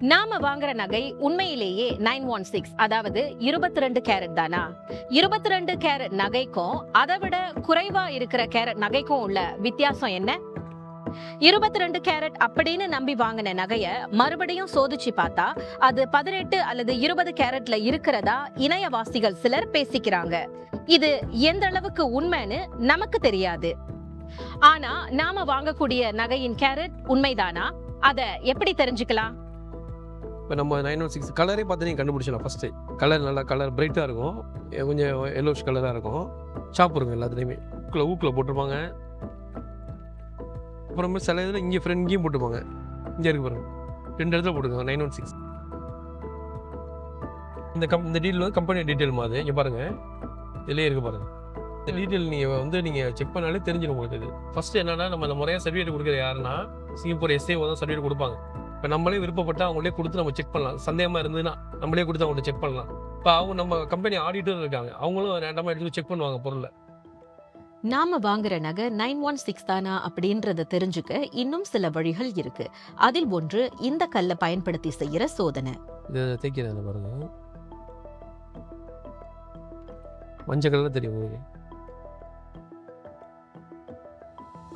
நாம வாங்குற நகை உண்மையிலேயே நைன் ஒன் சிக்ஸ் அதாவது இருபத்தி ரெண்டு கேரட் தானா? இருபத்தி ரெண்டு கேரட் நகைக்கும் அதை விட குறைவா இருக்கிற கேரட் நகைக்கும் உள்ள வித்தியாசம் என்ன? இருபத்தி ரெண்டு கேரட் அப்படின்னு நம்பி வாங்கின நகைய மறுபடியும் சோதிச்சு பார்த்தா அது பதினெட்டு அல்லது இருபது கேரட்ல இருக்கிறதா இணையவாசிகள் சிலர் பேசிக்கிறாங்க. இது எந்த அளவுக்கு உண்மைன்னு நமக்கு தெரியாது. ஆனா நாம வாங்கக்கூடிய நகையின் கேரட் உண்மைதானா? அத எப்படி தெரிஞ்சுக்கலாம்? இப்போ நம்ம நைன் ஒன் சிக்ஸ் கலரே பார்த்து நீங்கள் கண்டுபிடிச்சலாம் ஃபஸ்ட்டு கலர் நல்லா கலர் பிரைட்டாக இருக்கும். கொஞ்சம் எல்லோஷ் கலராக இருக்கும். ஷாப் இருக்கும் எல்லாத்துலேயுமே. ஊக்கில் ஊக்கில் போட்டிருப்பாங்க. அப்புறமே சில இதில் இங்கே ஃப்ரெண்ட் இங்கேயும் போட்டுப்பாங்க இங்கே இருக்கு பாருங்க. ரெண்டு இடத்துல போட்டுருக்காங்க நைன் ஒன் சிக்ஸ். இந்த கம் இந்த டீட்டெயில் வந்து கம்பெனி டீட்டெயில் மாதிரி இங்கே பாருங்கள் இதிலே இருக்கு பாருங்கள் இந்த டீட்டெயில் நீங்கள் வந்து நீங்கள் செக் பண்ணாலே தெரிஞ்சிடும் உங்களுக்கு இது. ஃபஸ்ட்டு என்னென்னா நம்ம இந்த முறையாக சர்டிஃபிகேட் கொடுக்குறது யாருன்னா சிங்கப்பூர் எஸ்ஏஓ தான் சர்டிஃபிகேட் கொடுப்பாங்க. இப்போ நம்மளே விருப்பப்பட்டு அவங்களே கொடுத்து நம்ம செக் பண்ணலாம். சந்தேகமாக இருந்ததுன்னா நம்மளே கொடுத்து அவங்கள்ட்ட செக் பண்ணலாம். இப்போ அவங்க நம்ம கம்பெனி ஆடிட்டர் இருக்காங்க. அவங்களும் ரேண்டமாக எடுத்து செக் பண்ணுவாங்க பொருளை. நாம வாங்குற நகை நைன் ஒன் சிக்ஸ் தானா அப்படின்றத தெரிஞ்சுக்க இன்னும் சில வழிகள் இருக்கு. அதில் ஒன்று இந்த கல்லை பயன்படுத்தி செய்யற சோதனை. இது தேய்க்கிறது பாருங்க. மஞ்சள் கலரில் தெரியும்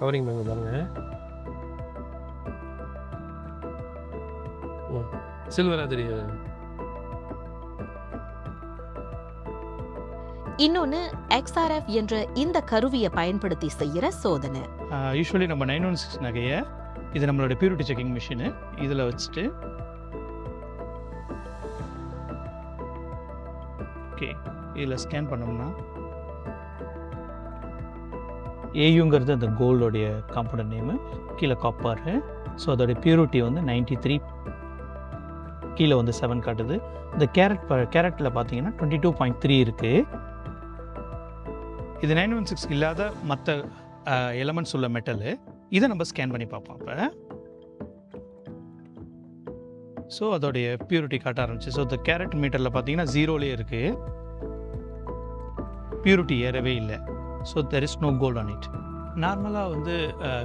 கவரிங் பேங்க் பாருங்க. சில்வராக தெரியும் இன்னொன்னு எக்ஸ்ஆர்எஃப் என்ற இந்த கருவியை பயன்படுத்தி செய்யற சோதனை. யூஸ்வலி நம்ம நைன் ஒன் சிக்ஸ் நகையை இது நம்மளோட பியூரிட்டி செக்கிங் மிஷினு இதில் வச்சுட்டு. ஓகே இதில் ஸ்கேன் பண்ணோம்னா. ஏயுங்கிறது அந்த கோல்டோடைய காம்பனன்ட் நேமு கீழே காப்பர் ஸோ அதோடைய பியூரிட்டி வந்து 93 த்ரீ கீழே வந்து செவன் காட்டுது. இந்த கேரட் கேரட்டில் பார்த்தீங்கன்னா டுவெண்ட்டி டூ பாயிண்ட் த்ரீ இருக்குது இது நைன் ஒன் சிக்ஸ் இல்லாத மற்ற எலமெண்ட்ஸ் உள்ள மெட்டலு இதை நம்ம ஸ்கேன் பண்ணி பார்ப்போம் அப்போ. ஸோ அதோடைய பியூரிட்டி காட்ட ஆரம்பிச்சு. ஸோ இந்த கேரட் மீட்டரில் பார்த்தீங்கன்னா ஜீரோலேயே இருக்குது பியூரிட்டி ஏறவே இல்லை. So there is no gold on it நார்மலாக வந்து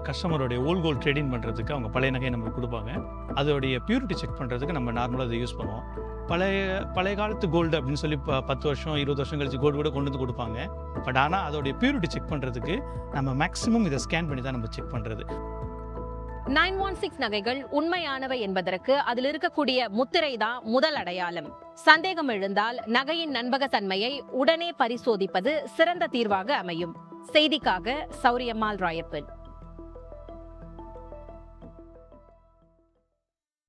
கஸ்டமருடைய ஓல்ட் கோல்ட் ட்ரேடிங் பண்ணுறதுக்கு அவங்க பழைய நகையை நம்ம கொடுப்பாங்க. அதோடைய பியூரிட்டி செக் பண்ணுறதுக்கு நம்ம நார்மலாக அதை யூஸ் பண்ணுவோம். பழைய பழைய காலத்து கோல்டு அப்படின்னு சொல்லி ப பத்து வருஷம் இருபது வருஷம் கழிச்சு கோல்டு கூட கொண்டு வந்து கொடுப்பாங்க. பட் ஆனால் அதோடைய பியூரிட்டி செக் பண்ணுறதுக்கு நம்ம மேக்ஸிமம் இதை ஸ்கேன் பண்ணி தான் நம்ம செக் பண்ணுறது நைன் ஒன் சிக்ஸ் நகைகள் உண்மையானவை என்பதற்கு அதில் இருக்கக்கூடிய முத்திரை தான் முதல் அடையாளம். சந்தேகம் எழுந்தால் நகையின் நண்பகத்தன்மையை உடனே பரிசோதிப்பது சிறந்த தீர்வாக அமையும். செய்திக்காக சௌரியம்மாள் ராயப்பன்.